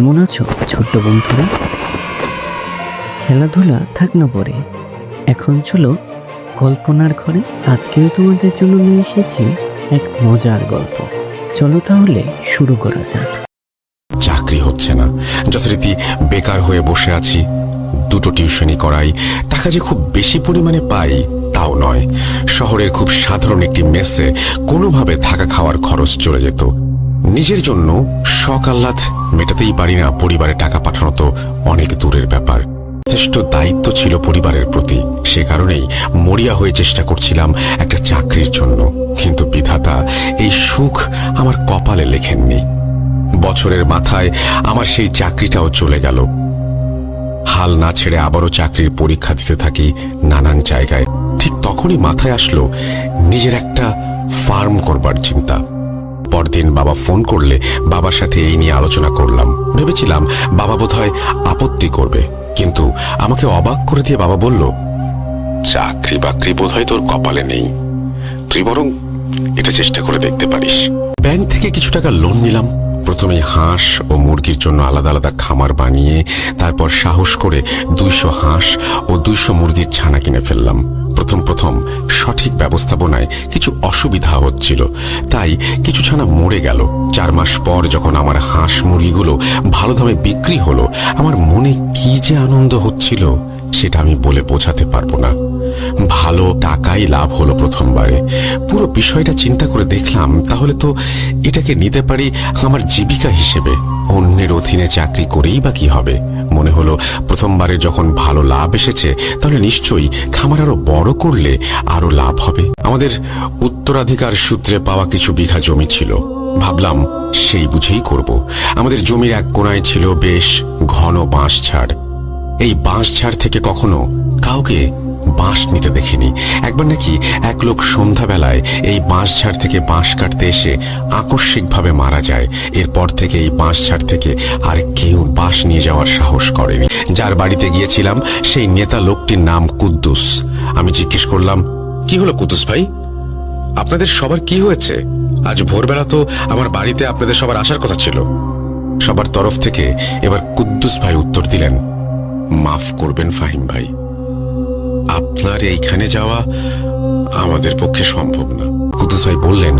কেমন আছো, ছোট্ট বন্ধুরা? খেলাধুলা থাক না পরে এখন চলো, কল্পনার ঘরে আজকেও তোমাদের জন্য নিয়ে এসেছি এক মজার গল্প। চলো তাহলে শুরু করা যাক। চাকরি হচ্ছে না। যথারীতি বেকার হয়ে বসে আছি। দুটো টিউশনি করাই। টাকা যে খুব বেশি পরিমাণে পাই, তাও নয়। শহরের খুব সাধারণ একটি মেসে কোনোভাবে থাকা খাওয়ার খরচ চলে যেত। নিজের জন্য শখ আহ্লাদ মেটাতেই পারি না পরিবারে টাকা পাঠানো তো অনেক দূরের ব্যাপার। যথেষ্ট দায়িত্ব ছিল পরিবারের প্রতি। সে কারণেই মরিয়া হয়ে চেষ্টা করছিলাম একটা চাকরির জন্য। কিন্তু বিধাতা, এই সুখ আমার কপালে লেখেননি। বছরের মাথায় আমার সেই চাকরিটাও চলে গেল। হাল না ছেড়ে আবারও চাকরির পরীক্ষা দিতে থাকি নানান জায়গায়। ঠিক তখনই মাথায় আসলো নিজের একটা ফার্ম করবার চিন্তা। পরদিন বাবা ফোন করলে বাবার সাথে এই নিয়ে আলোচনা করলাম। ভেবেছিলাম বাবা বোধহয় আপত্তি করবে, কিন্তু আমাকে অবাক করে দিয়ে বাবা বলল চাকরি বাকরি বোধহয় তোর কপালে নেই। তুই বরং এটা চেষ্টা করে দেখতে পারিস। ব্যাংক থেকে কিছু টাকা লোন নিলাম। প্রথমে হাঁস ও মুরগির জন্য আলাদা আলাদা খামার বানিয়ে, তারপর সাহস করে দুইশো হাঁস ও দুইশো মুরগির ছানা কিনে ফেললাম। প্রথম প্রথম সঠিক ব্যবস্থাপনায় কিছু অসুবিধা হচ্ছিল। তাই কিছু ছানা মরে গেল। চার মাস পর যখন আমার হাঁস মুরগিগুলো ভালো দামে বিক্রি হলো, আমার মনে কি যে আনন্দ হচ্ছিল সেটা আমি বলে বোঝাতে পারব না। ভালো টাকাই লাভ হলো প্রথমবারে। পুরো বিষয়টা চিন্তা করে দেখলাম, তাহলে তো এটাকে নিতে পারি আমার জীবিকা হিসেবে। অন্যের অধীনে চাকরি করেই বা কি হবে? মনে হলো প্রথমবারে যখন ভালো লাভ এসেছে, তাহলে নিশ্চয়ই খামার আরও বড় করলে আরও লাভ হবে। আমাদের উত্তরাধিকার সূত্রে পাওয়া কিছু বিঘা জমি ছিল। ভাবলাম সেই বুঝেই করব। আমাদের জমির এক কোনায় ছিল বেশ ঘন বাঁশ ছাড় এই বাঁশ থেকে কখনো কাউকে বাঁশ নিতে দেখিনি। একবার নাকি এক লোক সন্ধ্যাবেলায় এই বাঁশ ঝাড় থেকে বাঁশ কাটতে এসে আকস্মিকভাবে মারা যায়। এরপর থেকে এই বাঁশ ঝাড় থেকে আর কেউ বাঁশ নিয়ে যাওয়ার সাহস করেনি। যার বাড়িতে গিয়েছিলাম, সেই নেতা লোকটির নাম কুদ্দুস। আমি জিজ্ঞেস করলাম, কি হলো কুদ্দুস ভাই? আপনাদের সবার কি হয়েছে? আজ ভোরবেলা তো আমার বাড়িতে আপনাদের সবার আসার কথা ছিল। সবার তরফ থেকে এবার কুদ্দুস ভাই উত্তর দিলেন, মাফ করবেন ফাহিম ভাই। আপনার এইখানে যাওয়া আমাদের পক্ষে সম্ভব না। কুদ্দুস ভাই বললেন,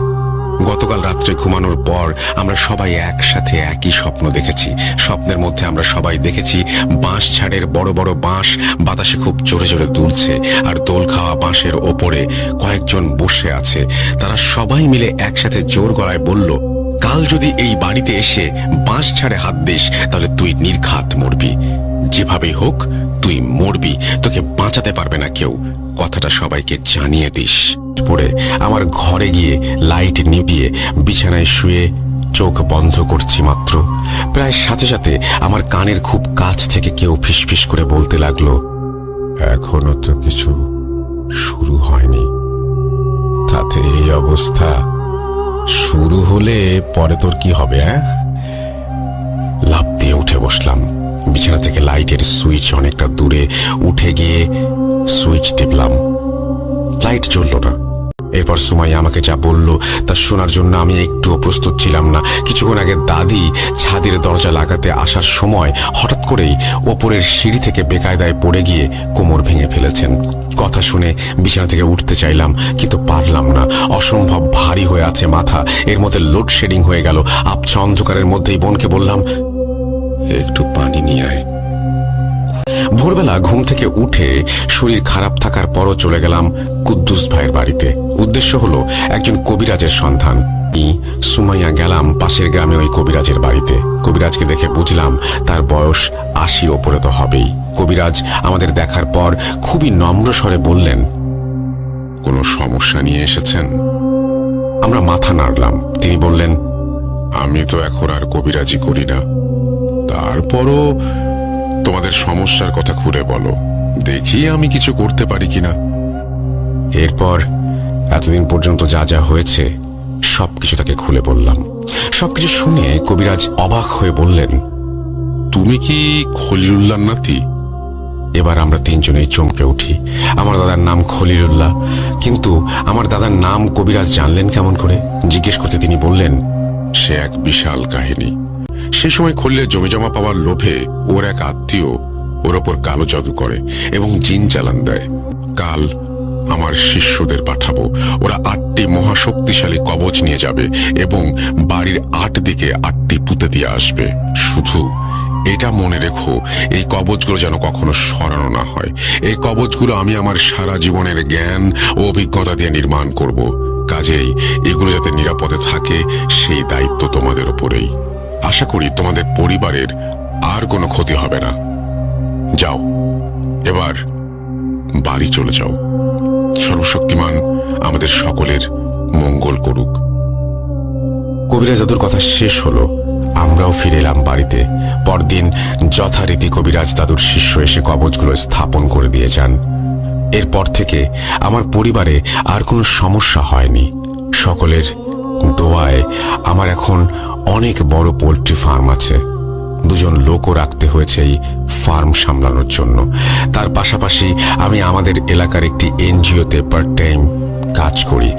গতকাল রাত্রে ঘুমানোর পর আমরা সবাই একসাথে একই স্বপ্ন দেখেছি। স্বপ্নের মধ্যে আমরা সবাই দেখেছি, বাঁশ ছাড়ের বড় বড় বাঁশ বাতাসে খুব জোরে জোরে দুলছে আর দোল খাওয়া বাঁশের ওপরে কয়েকজন বসে আছে। তারা সবাই মিলে একসাথে জোর গলায় বলল, কাল যদি এই বাড়িতে এসে বাঁশ ছাড়ে হাত দিস, তাহলে তুই নির্ঘাত মরবি। যেভাবেই হোক, তুই মরবি। তোকে বাঁচাতে পারবে না কেউ। কথাটা সবাইকে জানিয়ে দিস। পরে আমার ঘরে গিয়ে লাইট নিভিয়ে বিছানায় শুয়ে চোখ বন্ধ করছি মাত্র। প্রায় সাথে সাথে আমার কানের খুব কাছ থেকে কেউ ফিসফিস করে বলতে লাগল, এখনও তো কিছু শুরু হয়নি। তাতে এই অবস্থা শুরু হলে পরে তোর কি হবে হ্যাঁ লাভ দিয়ে উঠে বসলাম। বিছানা থেকে লাইটের সুইচ অনেকটা দূরে উঠে গিয়ে সুইচ টিপলাম। লাইট জ্বলল না। এরপর সুমাই আমাকে যা বলল তা শোনার জন্য আমি একটুও প্রস্তুত ছিলাম না। কিছুক্ষণ আগে দাদি ছাদের দরজা লাগাতে আসার সময় হঠাৎ করেই ওপরের সিঁড়ি থেকে বেকায়দায় পড়ে গিয়ে কোমর ভেঙে ফেলেছেন। কথা শুনে বিছানা থেকে উঠতে চাইলাম, কিন্তু পারলাম না। অসম্ভব ভারী হয়ে আছে মাথা। এর মধ্যে লোডশেডিং হয়ে গেল। আবছা অন্ধকারের মধ্যেই বোনকে বললাম ভোরবেলা ঘুম থেকে উঠে শরীর খারাপ থাকার পরও চলে গেলাম কুদ্দুস ভাইয়ের বাড়িতে। উদ্দেশ্য হলো একজন কবিরাজের সন্ধান। সুমাইয়া গেলাম পাশের গ্রামে ওই কবিরাজের বাড়িতে। কবিরাজকে দেখে বুঝলাম তার বয়স আশির ওপরে তো হবেই। কবিরাজ আমাদের দেখার পর খুবই নম্র স্বরে বললেন, কোনো সমস্যা নিয়ে এসেছেন? আমরা মাথা নাড়লাম। তিনি বললেন, আমি তো এখন আর কবিরাজি করি না। তারপরও তোমাদের সমস্যার কথা খুলে বলো। দেখি আমি কিছু করতে পারি কিনা। এরপর এতদিন পর্যন্ত যা যা হয়েছে সবকিছু তাকে খুলে বললাম। সবকিছু শুনে কবিরাজ অবাক হয়ে বললেন, তুমি কি খলিলুল্লাহ নাতি? এবার আমরা তিনজনেই চমকে উঠি। আমার দাদার নাম খলিলুল্লাহ, কিন্তু আমার দাদার নাম কবিরাজ জানলেন কেমন করে? জিজ্ঞেস করতে তিনি বললেন, সে এক বিশাল কাহিনী। সেই সময় খুললে জমি জমা পাওয়ার লোভে ওর এক আত্মীয় ওর ওপর কালো জাদু করে এবং জিন চালান দেয়। কাল আমার শিষ্যদের পাঠাবো। ওরা আটটি মহাশক্তিশালী কবচ নিয়ে যাবে এবং বাড়ির আট দিকে আটটি পুঁতে দিয়ে আসবে। শুধু এটা মনে রেখো, এই কবচগুলো যেন কখনো সরানো না হয়। এই কবচগুলো আমি আমার সারা জীবনের জ্ঞান ও অভিজ্ঞতা দিয়ে নির্মাণ করব। কাজেই এগুলো যাতে নিরাপদে থাকে, সেই দায়িত্ব তোমাদের উপরেই আশা করি তোমাদের পরিবারের আর কোনো ক্ষতি হবে না। যাও, এবার বাড়ি চলে যাও। সর্বশক্তিমান আমাদের সকলের মঙ্গল করুক। কবিরাজ দাদুর কথা শেষ হলো। আমরাও ফিরে এলাম বাড়িতে। পরদিন যথারীতি কবিরাজ দাদুর শিষ্য এসে কবচগুলো স্থাপন করে দিয়ে যান। এরপর থেকে আমার পরিবারে আর কোনো সমস্যা হয়নি। সকলের দোয়ায় আমার এখন অনেক বড় পোলট্রি ফার্ম আছে। দুজন লোকও রাখতে হয়েছে এই ফার্ম সামলানোর জন্য। তার পাশাপাশি আমি আমাদের এলাকার একটি এনজিওতে পার্ট টাইম কাজ করি।